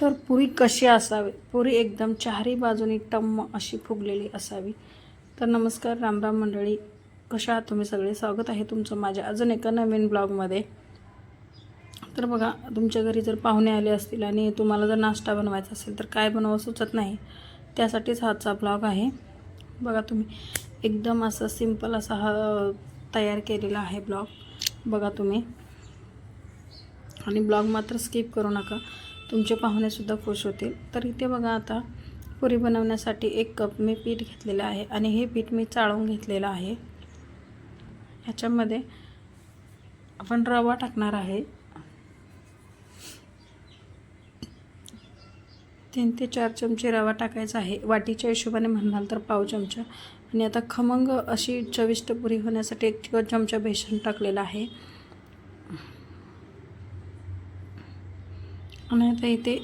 तर पुरी कशी असावी? पुरी एकदम चारही बाजूने टम्म अशी फुगलेली असावी. तर नमस्कार रामराम मंडळी. कशा आहात तुम्ही सगळे? स्वागत आहे तुमचं माझ्या अजून एका नवीन ब्लॉगमध्ये. तर बघा तुमच्या घरी जर पाहुणे आले असतील आणि तुम्हाला जर नाश्ता बनवायचा असेल तर काय बनवावं सुचत नाही. त्यासाठीच हाचा ब्लॉग आहे. बघा तुम्ही एकदम असा सिंपल असा हा तयार केलेला आहे ब्लॉग. बघा तुम्ही. आणि ब्लॉग मात्र स्किप करू नका. तुमचे पाहुणेसुद्धा खुश होतील. तर इथे बघा आता पुरी बनवण्यासाठी एक कप मी पीठ घेतलेलं आहे आणि हे पीठ मी चाळून घेतलेलं आहे. ह्याच्यामध्ये आपण रवा टाकणार आहे. तीन ते चार चमचे रवा टाकायचा आहे. वाटीच्या हिशोबाने म्हणाल तर पाव चमचा. आणि आता खमंग अशी चविष्ट पुरी होण्यासाठी एक चमचा बेसन टाकलेला आहे. आणि आता इथे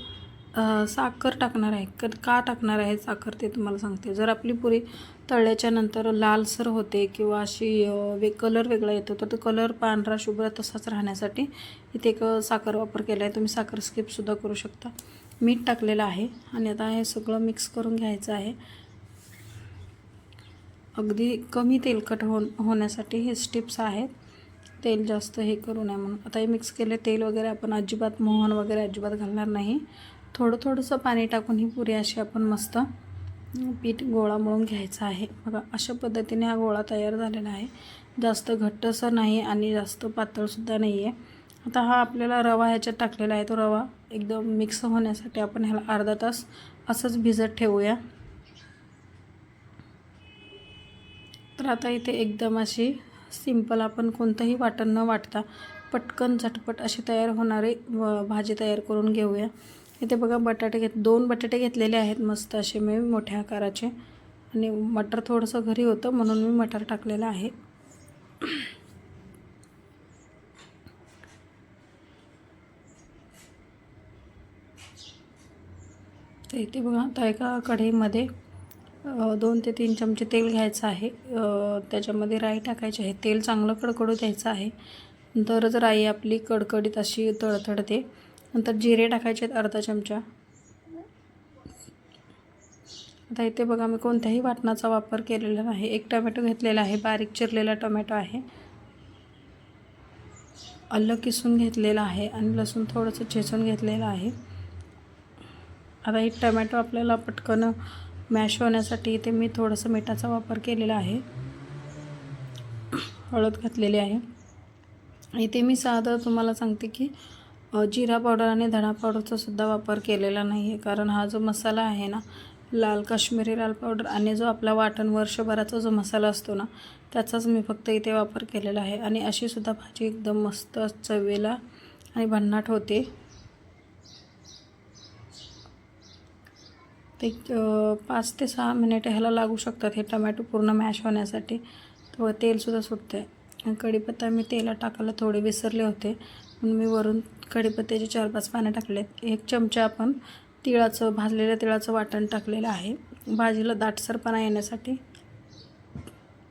साखर टाकणार आहे. क का टाकणार आहे साखर ते तुम्हाला सांगते. जर आपली पुरी तळल्याच्या नंतर लालसर होते किंवा अशी वे कलर वेगळा येतो तर तो कलर पांढरा शुभ्र तसाच राहण्यासाठी इथे एक साखर वापर केला आहे. तुम्ही साखर स्किपसुद्धा करू शकता. मीठ टाकलेलं आहे आणि आता हे सगळं मिक्स करून घ्यायचं आहे. अगदी कमी तेलकट हो होण्यासाठी हे स्टिप्स आहेत. तेल जास्त हे करू नये म्हणून. आता हे मिक्स केले तेल वगैरे आपण अजिबात मोहन वगैरे अजिबात घालणार नाही. थोडं थोडंसं पाणी टाकून ही पुरी अशी आपण मस्त पीठ गोळा मळून घ्यायचा आहे. बघा अशा पद्धतीने हा गोळा तयार झालेला आहे. जास्त घट्टसर नाही आणि जास्त पातळसुद्धा नाही आहे. आता हा आपल्याला रवा ह्याच्यात टाकलेला आहे. तो रवा एकदम मिक्स होण्यासाठी आपण ह्याला अर्धा तास असंच भिजत ठेवूया. तर आता इथे एकदम अशी सिंपल आपण कोणतंही वाटण न वाटता पटकन झटपट अशी तयार होणारे व भाजी तयार करून घेऊया. इथे बघा बटाटे घेत दोन बटाटे घेतलेले आहेत मस्त असे मी मोठ्या आकाराचे. आणि मटर थोडंसं घरी होतं म्हणून मी मटर टाकलेलं आहे. तर इथे बघा आता एका कढईमध्ये दोन ते तीन चमचे तेल घ्यायचं आहे. त्याच्यामध्ये राई टाकायची आहे. तेल चांगलं कडकडू द्यायचं आहे. तरच राई आपली कडकडीत अशी तळतळते. नंतर जिरे टाकायचे आहेत अर्धा चमचा. आता इथे बघा मी कोणत्याही वाटणाचा वापर केलेला नाही. एक टोमॅटो घेतलेला आहे. बारीक चिरलेला टोमॅटो आहे. अल्लं किसून घेतलेलं आहे आणि लसूण थोडंसं चेचून घेतलेलं आहे. आता हे टमॅटो आपल्याला पटकन मॅश होण्यासाठी इथे मी थोडंसं मिठाचा वापर केलेला आहे. हळद घातलेली आहे. इथे मी साधं तुम्हाला सांगते की जिरा पावडर आणि धणा पावडरचा सुद्धा वापर केलेला नाही आहे कारण हा जो मसाला आहे ना लाल काश्मीरी लाल पावडर आणि जो आपला वाटण वर्षभराचा जो मसाला असतो ना त्याचाच मी फक्त इथे वापर केलेला आहे. आणि अशीसुद्धा भाजी एकदम मस्त चवेला आणि भन्नाट होते. ते पाच ते सहा मिनिट ह्याला लागू शकतात हे टमॅटो पूर्ण मॅश होण्यासाठी. तर तेलसुद्धा सुटतं आहे कढीपत्ता मी तेला टाकायला थोडे विसरले होते. म्हणून मी वरून कढीपत्त्याचे चार पाच पानं टाकलेत. एक चमचा आपण तिळाचं भाजलेल्या तिळाचं वाटण टाकलेलं आहे. भाजीला दाटसरपणा येण्यासाठी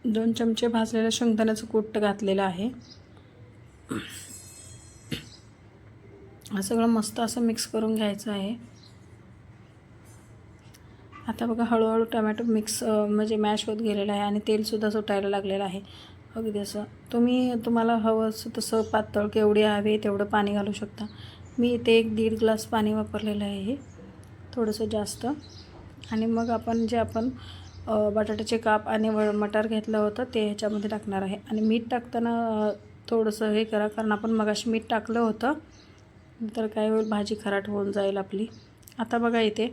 दोन चमचे भाजलेलं शेंगदाण्याचं कूट घातलेलं आहे. हा सगळं मस्त असं मिक्स करून घ्यायचं आहे. आता बघा हळूहळू टमॅटो मिक्स म्हणजे मॅश होत गेलेलं आहे आणि तेलसुद्धा सुटायला लागलेलं आहे. अगदी असं. तुम्ही तुम्हाला हवं असं तसं पातळ केवढी हवे तेवढं पाणी घालू शकता. मी इथे एक दीड ग्लास पाणी वापरलेलं आहे हे थोडंसं जास्त. आणि मग आपण जे आपण बटाट्याचे काप आणि व मटार घेतलं होतं ते ह्याच्यामध्ये टाकणार आहे. आणि मीठ टाकताना थोडंसं हे करा कारण आपण मगाशी मीठ टाकलं होतं. तर काय होईल? भाजी खराट होऊन जाईल आपली. आता बघा इथे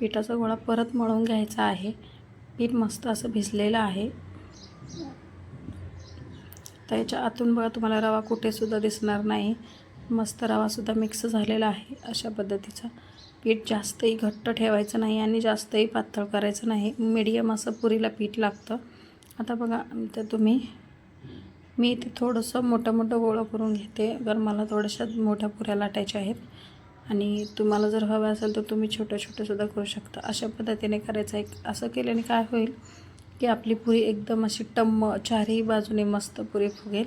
पिठाचा गोळा परत मळून घ्यायचा आहे. पीठ मस्त असं भिजलेलं आहे. तर याच्या आतून बघा तुम्हाला रवा कुठेसुद्धा दिसणार नाही. मस्त रवासुद्धा मिक्स झालेला आहे अशा पद्धतीचा. पीठ जास्तही घट्ट ठेवायचं नाही आणि जास्तही पातळ करायचं नाही. मीडियम असं पुरीला पीठ लागतं. आता बघा तर तुम्ही मी इथे थोडंसं मोठं मोठं गोळं करून घेते. कारण मला थोड्याशा मोठ्या पुऱ्या लाटायच्या आहेत आणि तुम्हाला जर हवं असेल तर तुम्ही छोटं छोटंसुद्धा करू शकता. अशा पद्धतीने करायचं आहे. असं केल्याने काय होईल की आपली पुरी एकदम अशी टम्म चारही बाजूने मस्त पुरी फुगेल.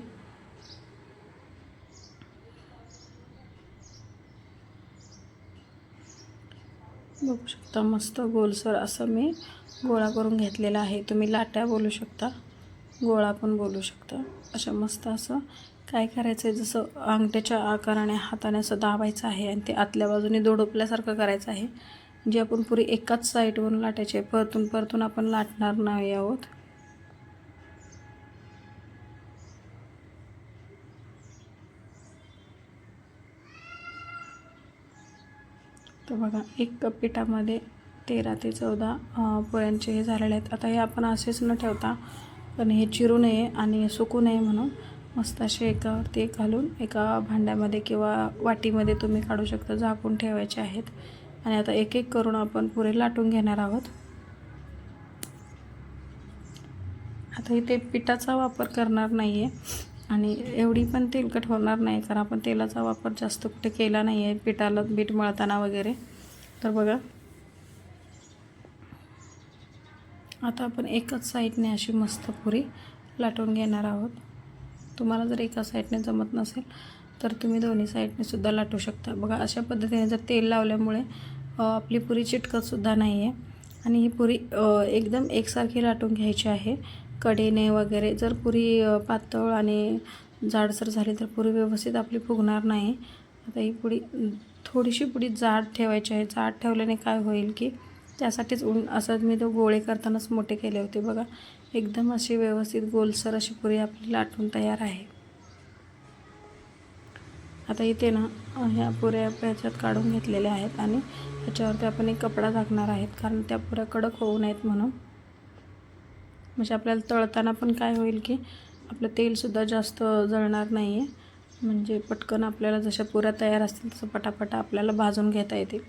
बघू शकता मस्त गोलसर असं मी गोळा करून घेतलेला आहे. तुम्ही लाट्या बोलू शकता. गोळा पण बोलू शकता. अशा मस्त असं काय करायचं आहे जसं अंगठ्याच्या आकाराने हाताने असं दाबायचं आहे आणि ते आतल्या बाजूने दोडपल्यासारखं करायचं आहे. जे आपण पुरी एकाच साईडवरून लाटायचे परतून परतून आपण लाटणार नाही आहोत. तर बघा एक कप पिठामध्ये तेरा ते चौदा पोळ्यांचे हे झालेले आहेत. आता हे आपण असेच न ठेवता पण हे चिरू नये आणि सुकू नये म्हणून मस्त असे एकावरती एक घालून एका भांड्यामध्ये किंवा वाटीमध्ये तुम्ही काढू शकता झाकून ठेवायचे आहेत. आणि आता एक एक करून आपण पुरे लाटून घेणार आहोत. आता इथे पिठाचा वापर करणार नाही आहे आणि एवढी पण तेलकट होणार नाही कारण आपण तेलाचा वापर जास्त कुठे केला नाही आहे पिठाला पीठ मळताना वगैरे. तर बघा. आता आपण एकच साईडने अशी मस्त पुरी लाटून घेणार आहोत. तुम्हाला जर एका साईडने जमत नसेल तर तुम्ही दोन्ही साईडने सुद्धा लाटू शकता. बघा अशा पद्धतीने जर तेल लावल्यामुळे आपली पुरी चिटकतसुद्धा नाही आहे आणि ही पुरी एकदम एकसारखी लाटून घ्यायची आहे. कडेने वगैरे जर पुरी पातळ आणि जाडसर झाली तर पुरी व्यवस्थित आपली फुगणार नाही. आता ही पुडी थोडीशी पुडी जाड ठेवायची आहे. जाड ठेवल्याने काय होईल की त्यासाठीच ऊन असं मी तो गोळे करतानाच मोठे केले होते. बघा एकदम अशी व्यवस्थित गोलसर अशी पुरी आपली लाटून तयार आहे. आता इथे ना ह्या पुऱ्या ह्याच्यात काढून घेतलेल्या आहेत आणि ह्याच्यावरती आपण एक कपडा झाकणार आहेत कारण त्या पुऱ्या कडक होऊ नयेत म्हणून. म्हणजे आपल्याला तळताना पण काय होईल की आपलं तेलसुद्धा जास्त जळणार नाही आहे म्हणजे पटकन आपल्याला जशा पुऱ्या तयार असतील तसं पटापटा आपल्याला भाजून घेता येतील.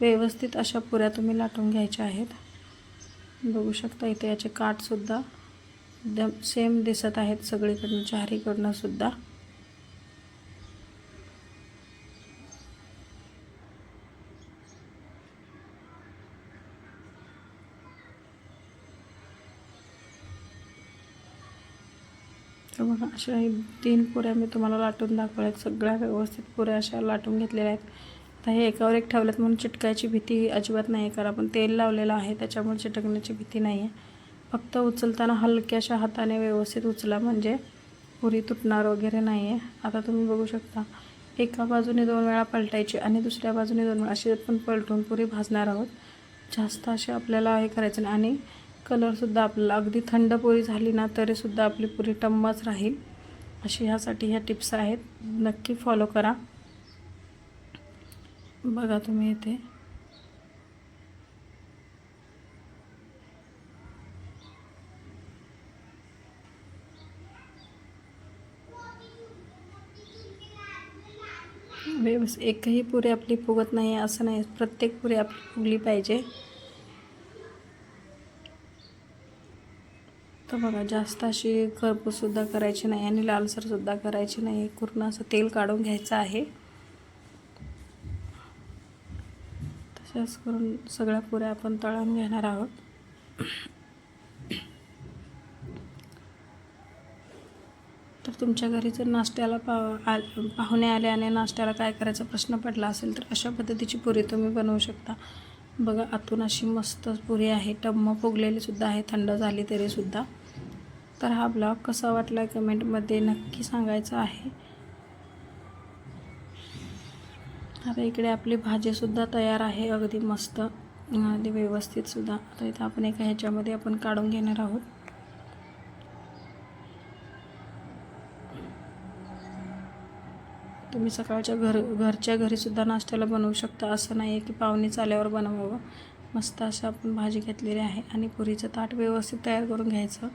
व्यवस्थित अशा पुऱ्या तुम्ही लाटून घ्यायच्या आहेत. बघू शकता इथे याचे काठसुद्धा एकदम सेम दिसत आहेत सगळीकडनं चारीकडनं सुद्धा. तर बघा अशा तीन पुऱ्या मी तुम्हाला लाटून दाखवल्यात सगळ्या व्यवस्थित पुऱ्या अशा लाटून घेतलेल्या आहेत. आता हे एकावर एक ठेवल्यात म्हणून चिटकायची भीती अजिबात नाही कारण आपण तेल लावलेलं आहे त्याच्यामुळे चिटकण्याची भीती नाही आहे. फक्त उचलताना हलक्याशा हाताने व्यवस्थित उचला म्हणजे पुरी तुटणार वगैरे नाही आहे. आता तुम्ही बघू शकता एका बाजूने दोन वेळा पलटायची आणि दुसऱ्या बाजूने दोन वेळा. अशी आपण पलटून पुरी भाजणार आहोत जास्त असे आपल्याला हे करायचं नाही. आणि कलरसुद्धा आपल्याला अगदी थंड पोळी झाली ना तरीसुद्धा आपली पुरी टम्मच राहील. अशी ह्यासाठी ह्या टिप्स आहेत. नक्की फॉलो करा. बघा तुम्ही इथे. व्यवस्थित एकही पुरी आपली फुगत नाही असं नाही. प्रत्येक पुरी आपली फुगली पाहिजे. तर बघा जास्त अशी खरपूससुद्धा करायची नाही आणि लालसरसुद्धा करायची नाही. पूर्ण असं तेल काढून घ्यायचं आहे. तशाच करून सगळ्या पुऱ्या आपण तळून घेणार आहोत. तर तुमच्या घरी जर नाश्त्याला पा पाहुणे आले आणि नाश्त्याला काय करायचा प्रश्न पडला असेल तर अशा पद्धतीची पुरी तुम्ही बनवू शकता. बघा आतून अशी मस्त पुरी आहे. टम्म फुगलेली सुद्धा आहे. थंड झाली तरीसुद्धा तर हा ब्लॉग कसा वाटला कमेंटमध्ये नक्की सांगायचं आहे. आता इकडे आपली भाजीसुद्धा तयार आहे अगदी मस्त अगदी व्यवस्थितसुद्धा आता इथं आपण एका ह्याच्यामध्ये आपण काढून घेणार आहोत. तुम्ही सकाळच्या घर घरच्या घरीसुद्धा नाश्त्याला बनवू शकता. असं नाही आहे की पाहुणे चाल्यावर बनवावं. मस्त असं आपण भाजी घेतलेली आहे आणि पुरीचं ताट व्यवस्थित तयार करून घ्यायचं.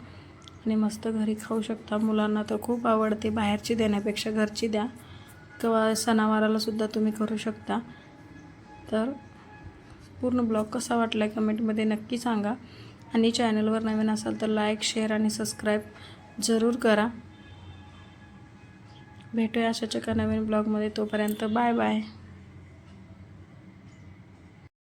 आणि मस्त घरी खाऊ शकता. मुलांना तर खूप आवडते. बाहेरची देण्यापेक्षा घरची द्या. किंवा सणावारालासुद्धा तुम्ही करू शकता. तर पूर्ण ब्लॉग कसा वाटला आहे कमेंटमध्ये नक्की सांगा. आणि चॅनलवर नवीन असाल तर लाईक शेअर आणि सबस्क्राईब जरूर करा. भेटूया अशाच एका नवीन ब्लॉगमध्ये. तोपर्यंत बाय बाय.